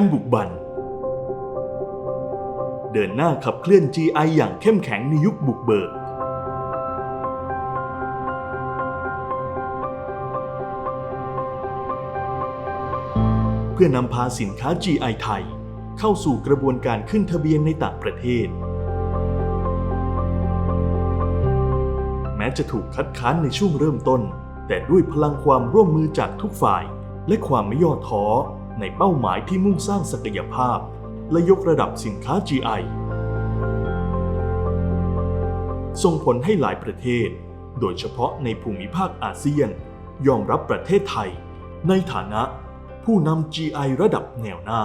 การบุกบัน เดินหน้าขับเคลื่อน GI อย่างเข้มแข็งในยุคบุกเบิก เพื่อนำพาสินค้า GI ไทย เข้าสู่กระบวนการขึ้นทะเบียนในต่างประเทศ แม้จะถูกคัดค้านในช่วงเริ่มต้น แต่ด้วยพลังความร่วมมือจากทุกฝ่าย และความไม่ย่อท้อ ในเป้าหมายที่มุ่งสร้างศักยภาพ และยกระดับสินค้า GI ส่งผลให้หลายประเทศ โดยเฉพาะในภูมิภาคอาเซียน ยอมรับประเทศไทย ในฐานะผู้นำ GI ระดับแนวหน้า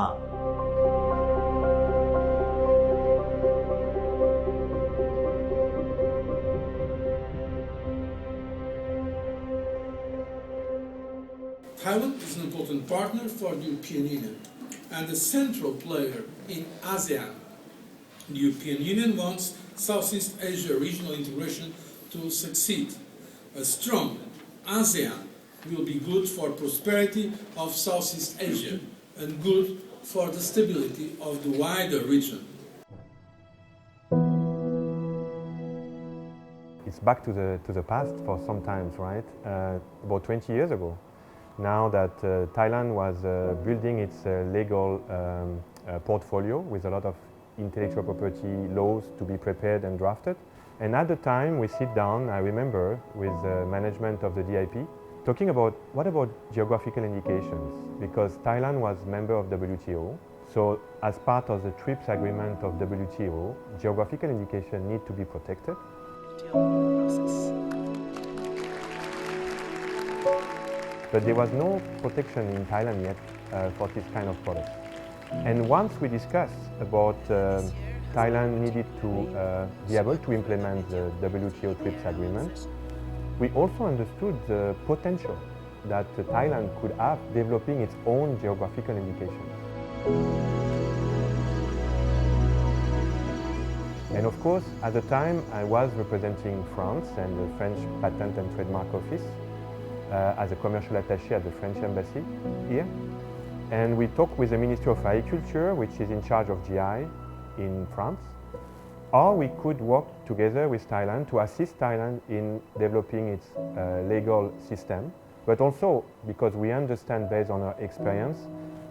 Thailand is an important partner for the European Union and a central player in ASEAN. The European Union wants Southeast Asia regional integration to succeed. A strong ASEAN will be good for prosperity of Southeast Asia and good for the stability of the wider region. It's back to the, to the past for some times, right? Uh, about 20 years ago. Now that uh, Thailand was uh, building its uh, legal um, portfolio with a lot of intellectual property laws to be prepared and drafted. And at the time we sit down, I remember, with the management of the DIP, talking about what about geographical indications? Because Thailand was member of WTO, so as part of the TRIPS agreement of WTO, geographical indication need to be protected. But there was no protection in Thailand yet uh, for this kind of products. And once we discussed about uh, Thailand needed to uh, be able to implement the WTO TRIPS agreement, we also understood the potential that Thailand could have developing its own geographical indications. And of course, at the time, I was representing France and the French Patent and Trademark Office as a commercial attaché at the French Embassy here. And we talked with the Ministry of Agriculture, which is in charge of GI in France, or we could work together with Thailand to assist Thailand in developing its uh, legal system, but also because we understand based on our experience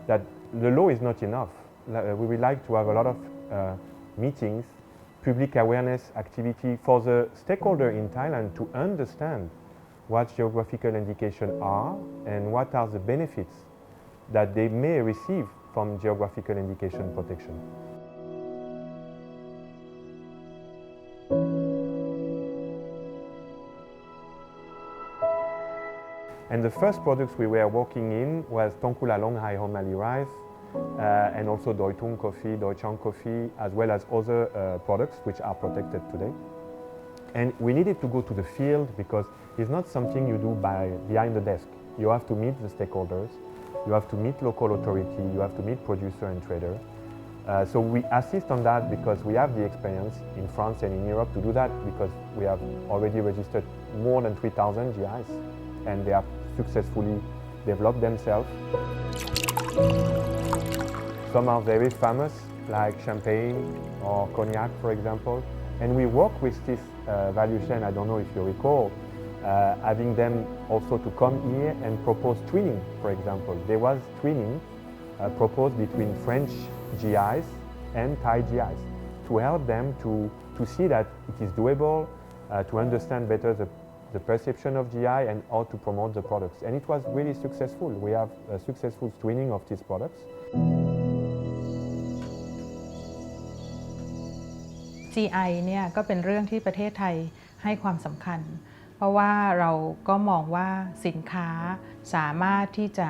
that the law is not enough. We would like to have a lot of uh, meetings, public awareness activity for the stakeholder in Thailand to understand what geographical indications are and what are the benefits that they may receive from geographical indication protection. And the first products we were working in was Tonkula Long Hai Homali rice uh, and also Doitung coffee, Doichang coffee, as well as other uh, products which are protected today. And we needed to go to the field because it's not something you do by behind the desk. You have to meet the stakeholders, you have to meet local authority, you have to meet producer and trader. Uh, so we assist on that because we have the experience in France and in Europe to do that because we have already registered more than 3,000 GIs and they have successfully developed themselves. Some are very famous, like champagne or cognac, for example. And we work with this uh, value chain, I don't know if you recall, having them also to come here and propose twinning, for example. There was twinning uh, proposed between French GIs and Thai GIs to help them to, to see that it is doable, uh, to understand better the, the perception of GI and how to promote the products. And it was really successful. We have a successful twinning of these products. GI เนี่ยก็เป็นเรื่องที่ประเทศไทยให้ความสำคัญ เพ ราะว่าเราก็มองว่าสินค้าสามารถที่จะ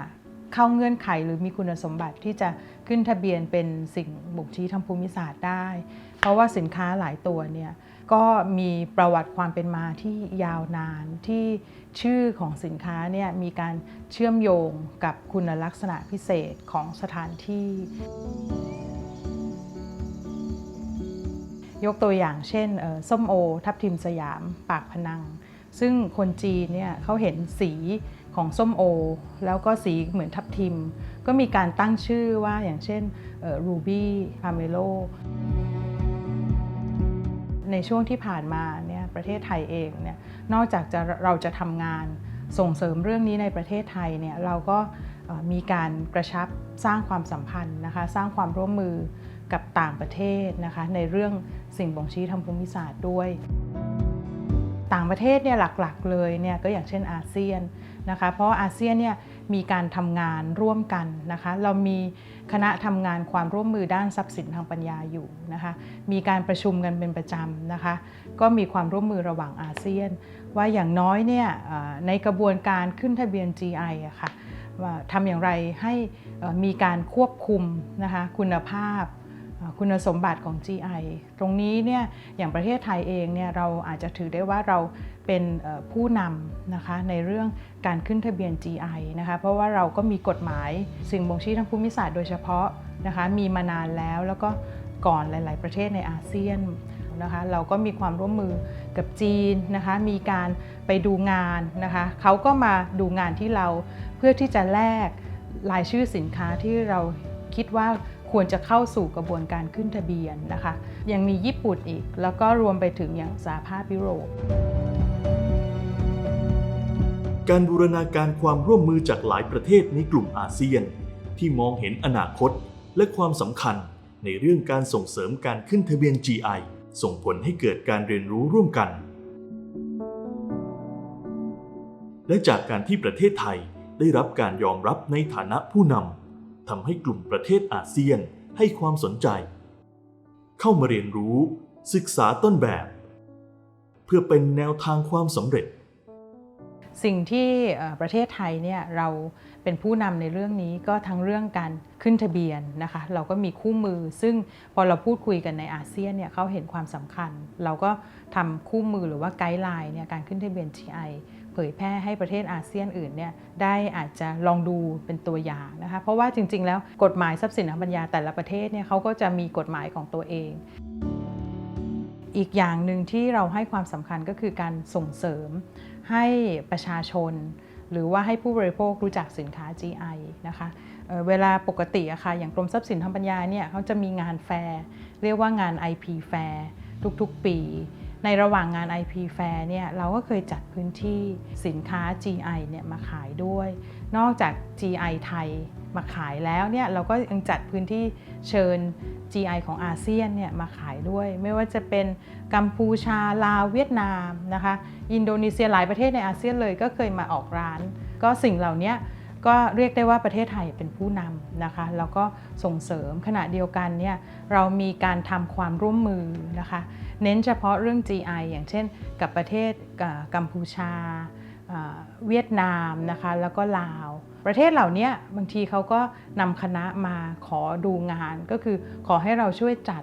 เข้าเงื่อนไขหรือมีคุณสมบัติที่จะขึ้นทะเบียนเป็นสิ่งบ่งชี้ทางภูมิศาสตร์ได้ เพราะว่าสินค้าหลายตัวเนี่ยก็มีประวัติความเป็นมาที่ยาวนานที่ชื่อของสินค้าเนี่ยมีการเชื่อมโยงกับคุณลักษณะพิเศษของสถานที่ ยกตัวอย่างเช่นส้มโอ ทับทิมสยาม ปากพนัง ซึ่งคนจีนเนี่ยเขาเห็นสีของส้มโอ แล้วก็สีเหมือนทับทิม ก็มีการตั้งชื่อว่าอย่างเช่นรูบี้พาเมโลในช่วงที่ผ่านมาเนี่ยประเทศไทยเองเนี่ยนอกจากจะเราจะทำงานส่งเสริมเรื่องนี้ในประเทศไทยเนี่ยเราก็มีการกระชับสร้างความสัมพันธ์นะคะสร้างความร่วมมือกับต่างประเทศนะคะในเรื่องสิ่งบ่งชี้ทางภูมิศาสตร์ด้วย ต่างประเทศเนี่ยหลักๆเลยเนี่ยก็อย่างเช่นอาเซียนนะคะ เพราะอาเซียนเนี่ยมีการทำงานร่วมกันนะคะ เรามีคณะทำงานความร่วมมือด้านทรัพย์สินทางปัญญาอยู่นะคะ มีการประชุมกันเป็นประจำนะคะ ก็มีความร่วมมือระหว่างอาเซียน ว่าอย่างน้อยเนี่ยในกระบวนการขึ้นทะเบียน GI อะค่ะว่าทำอย่างไรให้มีการควบคุมนะคะคุณภาพ คุณสมบัติของ GI ตรงนี้เนี่ยอย่างประเทศไทยเองเนี่ยเราอาจจะถือได้ว่าเราเป็นผู้นำนะคะในเรื่องการขึ้นทะเบียน GI นะคะเพราะว่าเราก็มีกฎหมายสิ่งบ่งชี้ทางภูมิศาสตร์โดยเฉพาะนะคะมีมานานแล้วแล้วก็ก่อนหลาย ๆ ประเทศในอาเซียนนะคะเราก็มีความร่วมมือกับจีนนะคะมีการไปดูงานนะคะเขาก็มาดูงานที่เราเพื่อที่จะแลกรายชื่อสินค้าที่เราคิดว่า ควรจะเข้าสู่กระบวนการขึ้นทะเบียนนะคะ ยังมีญี่ปุ่นอีก แล้วก็รวมไปถึงอย่างสหภาพยุโรป การบูรณาการความร่วมมือจากหลายประเทศในกลุ่มอาเซียน ที่มองเห็นอนาคตและความสำคัญในเรื่องการส่งเสริมการขึ้นทะเบียน GI ส่งผลให้เกิดการเรียนรู้ร่วมกัน และจากการที่ประเทศไทยได้รับการยอมรับในฐานะผู้นำ ทำให้กลุ่มประเทศอาเซียนให้ความสนใจ เข้ามาเรียนรู้ศึกษาต้นแบบ เพื่อเป็นแนวทางความสำเร็จ สิ่งที่ประเทศไทยเนี่ยเราเป็นผู้นำในเรื่องนี้ก็ทั้งเรื่องการขึ้นทะเบียนนะคะ เราก็มีคู่มือ ซึ่งพอเราพูดคุยกันในอาเซียนเนี่ยเขาเห็นความสำคัญ เราก็ทำคู่มือหรือว่าไกด์ไลน์เนี่ยการขึ้นทะเบียน GI เผยแพร่ให้ประเทศอาเซียนอื่นเนี่ยได้อาจจะลองดูเป็นตัวอย่างนะคะเพราะว่าจริง ๆ แล้วกฎหมายทรัพย์สินทางปัญญาแต่ละประเทศเนี่ยเขาก็จะมีกฎหมายของตัวเอง อีกอย่างหนึ่งที่เราให้ความสำคัญก็คือการส่งเสริมให้ประชาชน หรือว่าให้ผู้บริโภครู้จักสินค้า GI นะคะเเวลาปกติอะค่ะอย่างกรมทรัพย์สินทางปัญญาเนี่ยเขาจะมีงานแฟร์เรียกว่างาน IP แฟร์ทุกๆ ปี ในระหว่างงาน IP แฟร์เนี่ยเราก็เคยจัดพื้นที่สินค้า GI เนี่ยมาขายด้วย นอกจาก GI ไทยมาขายแล้วเนี่ยเราก็ยังจัดพื้นที่เชิญ GI ของอาเซียนเนี่ยมาขายด้วย ไม่ว่าจะเป็นกัมพูชาลาวเวียดนามนะคะ อินโดนีเซียหลายประเทศในอาเซียนเลยก็เคยมาออกร้าน ก็สิ่งเหล่านี้ ก็เรียกได้ว่าประเทศไทยเป็นผู้นำนะคะแล้วก็ส่งเสริมขณะเดียวกันเนี่ยเรามีการทำความร่วมมือนะคะ เน้นเฉพาะเรื่อง GI อย่างเช่น กับประเทศกัมพูชาเวียดนามนะคะแล้วก็ลาว ประเทศเหล่านี้บางทีเขาก็นำคณะมาขอดูงาน ก็คือขอให้เราช่วยจัด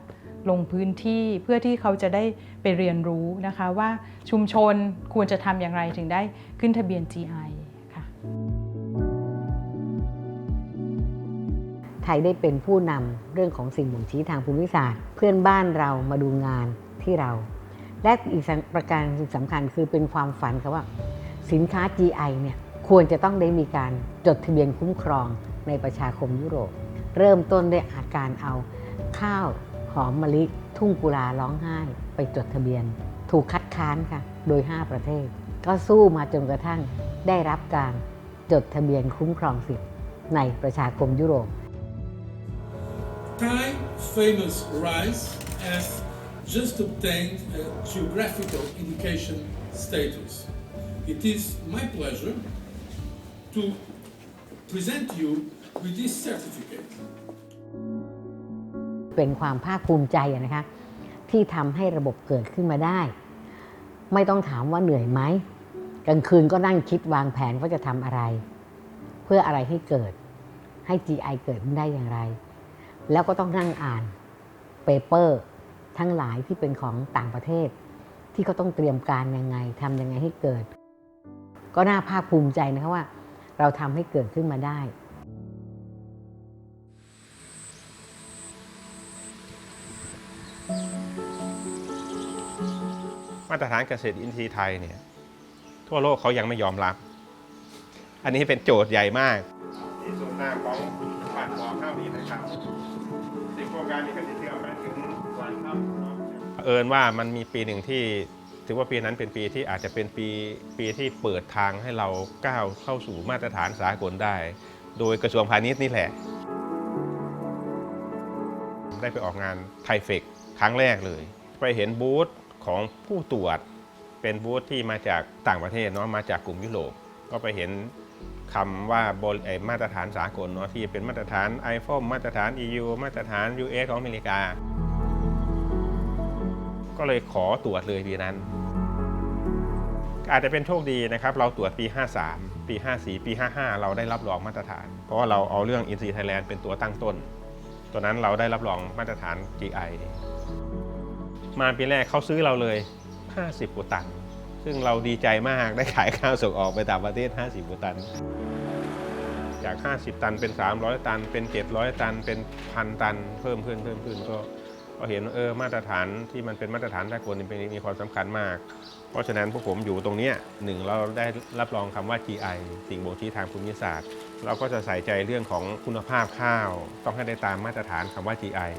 ลงพื้นที่เพื่อที่เขาจะได้ไปเรียนรู้นะคะว่าชุมชนควรจะทำอย่างไรถึงได้ขึ้นทะเบียน GI ไทยได้เป็นผู้นำเรื่องของสิ่งบ่งชี้ทางภูมิศาสตร์ เพื่อนบ้านเรามาดูงานที่เรา และอีกประการสำคัญคือเป็นความฝันครับว่า สินค้า GI เนี่ยควรจะต้องได้มีการจดทะเบียนคุ้มครองในประชาคมยุโรป เริ่มต้นด้วยอาการเอาข้าวหอมมะลิทุ่งกุลาร้องไห้ไปจดทะเบียน ถูกคัดค้านค่ะโดย 5 ประเทศ ก็สู้มาจนกระทั่งได้รับการจดทะเบียนคุ้มครองสิทธิ์ในประชาคมยุโรป Thai famous rice has just obtained a geographical indication status. It is my pleasure to present you with this certificate. เป็นความภาคภูมิใจนะคะที่ทำให้ระบบเกิดขึ้นมาได้ ไม่ต้องถามว่าเหนื่อยไหมกลางคืนก็นั่งคิดวางแผนว่าจะทำอะไร เพื่ออะไรให้เกิดให้ GI เกิดได้อย่างไร แล้วก็ต้องนั่งอ่านเปเปอร์ทั้งหลายที่เป็นของต่างประเทศ ที่เขาต้องเตรียมการยังไงทำยังไงให้เกิด ก็น่าภาคภูมิใจนะคะว่า เราทำให้เกิดขึ้นมาได้มาตรฐานเกษตรอินทรีย์ไทยเนี่ยทั่วโลกเขายังไม่ยอมรับ อันนี้เป็นโจทย์ใหญ่มาก ที่ส่วนหน้าของบ้านหมอข้าวนี้นะครับสิ่งโครง การนี้ก็จะเชื่อไปถึงวันข้าวเอิญว่ามันมีปีหนึ่งที่ถือว่าปีนั้นเป็นปีที่อาจจะเป็นปีปีที่เปิดทางให้เราก้าวเข้าสู่มาตรฐานสากลได้ โดยกระทรวงพาณิชย์นี่แหละ ได้ไปออกงานไทเฟกครั้งแรกเลย ไปเห็นบูธของผู้ตรวจเป็นบูธที่มาจากต่างประเทศเนาะมาจากกลุ่มยุโรปก็ไปเห็น คำว่าบนไอ้มาตรฐานสากลเนาะที่เป็นมาตรฐาน i p h o n e มาตรฐาน EU มาตรฐาน US ของอเมริกา ก็เลยขอตรวจเลยปีนั้น อาจจะเป็นโชคดีนะครับ เราตรวจปี 53 ปี 54 ปี 55 เราได้รับรองมาตรฐาน เพราะว่าเราเอาเรื่อง INSEE Thailand เป็นตัวตั้งต้นตอนนั้นเราได้รับรองมาตรฐาน GI มาปีแรกเขาซื้อเราเลย 50กว่าตัน ซึ่งเราดีใจมากได้ขายข้าวส่งออกไปต่างประเทศ 50กว่าตัน จาก 50 ตันเป็น 300 ตัน เป็น 700 ตัน เป็นพันตัน เพิ่มขึ้นเพิ่มขึ้นก็ก็เห็นเออมาตรฐานที่มันเป็นมาตรฐานสากลนี่เป็นมีความสำคัญมาก เพราะฉะนั้นพวกผมอยู่ตรงเนี้ยหนึ่งเราได้รับรองคำว่า GI สิ่งบ่งชี้ทางภูมิศาสตร์ เราก็จะใส่ใจเรื่องของคุณภาพข้าว ต้องให้ได้ตามมาตรฐานคำว่า GI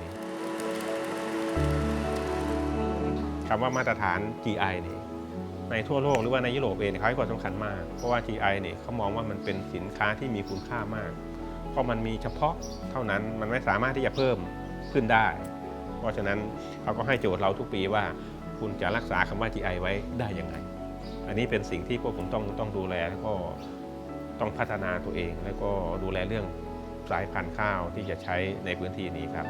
คำว่ามาตรฐาน GI นี่ ในทั่วโลกหรือว่าในยุโรปเองเขาให้ความสำคัญมาก เพราะว่า GI เนี่ยเขามองว่ามันเป็นสินค้าที่มีคุณค่ามาก เพราะมันมีเฉพาะเท่านั้นมันไม่สามารถที่จะเพิ่มขึ้นได้ เพราะฉะนั้นเขาก็ให้โจทย์เราทุกปีว่า คุณจะรักษาคำว่า GI ไว้ได้ยังไง อันนี้เป็นสิ่งที่พวกผมต้องต้องดูแลแล้วก็ต้องพัฒนาตัวเอง แล้วก็ดูแลเรื่องสายพันธุ์ข้าวที่จะใช้ในพื้นที่นี้ครับ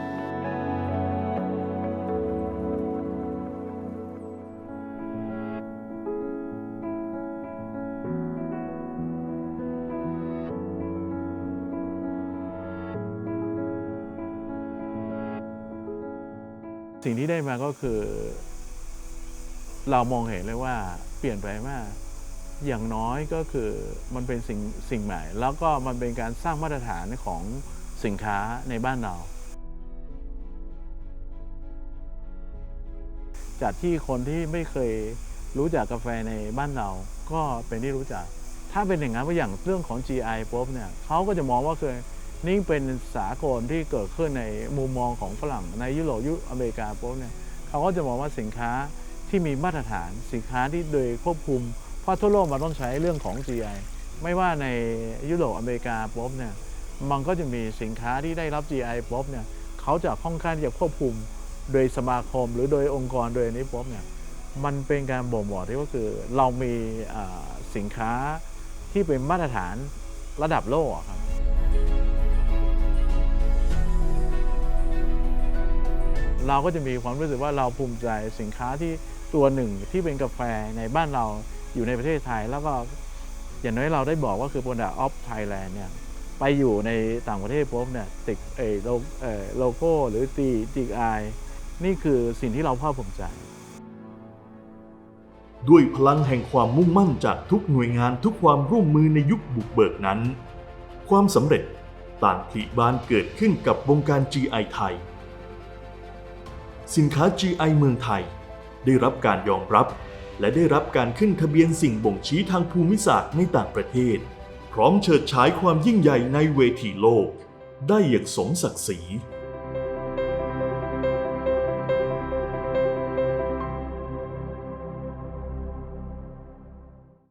สิ่งที่ได้มาก็คือ เรามองเห็นเลยว่าเปลี่ยนไปมาก อย่างน้อยก็คือมันเป็นสิ่งสิ่งใหม่ แล้วก็มันเป็นการสร้างมาตรฐานของสินค้าในบ้านเรา จากที่คนที่ไม่เคยรู้จักกาแฟในบ้านเรา ก็เป็นที่รู้จัก ถ้าเป็นอย่างนั้นว่าอย่างเรื่องของ GI ปุ๊บเนี่ยเขาก็จะมองว่าคือ นี่เป็นสากลที่เกิดขึ้นในมุมมองของฝรั่งในยุโรปยุอเมริกาปุ๊บเนี่ยเขาก็จะมองว่าสินค้าที่มีมาตรฐานสินค้าที่โดยควบคุม เพราะทั่วโลกมันต้องใช้เรื่องของ GI ไม่ว่าในยุโรปอเมริกาปุ๊บเนี่ยมันก็จะมีสินค้าที่ได้รับ GI ปุ๊บเนี่ยเขาจะค่อนข้างจะควบคุมโดยสมาคมหรือโดยองค์กรโดยนี้ปุ๊บเนี่ยมันเป็นการบ่งบอกที่ก็คือเรามีอ่าสินค้าที่เป็นมาตรฐานระดับโลกอะครับ เราก็จะมีความรู้สึกว่าเราภูมิใจสินค้าที่ตัวหนึ่งที่เป็นกาแฟในบ้านเราอยู่ในประเทศไทย แล้วก็อย่างน้อยเราได้บอกว่าคือ Product of Thailand เนี่ยไปอยู่ในต่างประเทศปุ๊บเนี่ยติดเอโลเอ่อโลโก้หรือตีจิกไอนี่คือสิ่งที่เราภาคภูมิใจ ด้วยพลังแห่งความมุ่งมั่นจากทุกหน่วยงานทุกความร่วมมือในยุคบุกเบิกนั้น ความสำเร็จต่างผลิบานเกิดขึ้นกับวงการ GI ไทย สินค้า GI เมืองไทย ได้รับการยอมรับ และได้รับการขึ้นทะเบียนสิ่งบ่งชี้ทางภูมิศาสตร์ในต่างประเทศ พร้อมเฉิดฉายความยิ่งใหญ่ในเวทีโลก ได้อย่างสมศักดิ์ศรี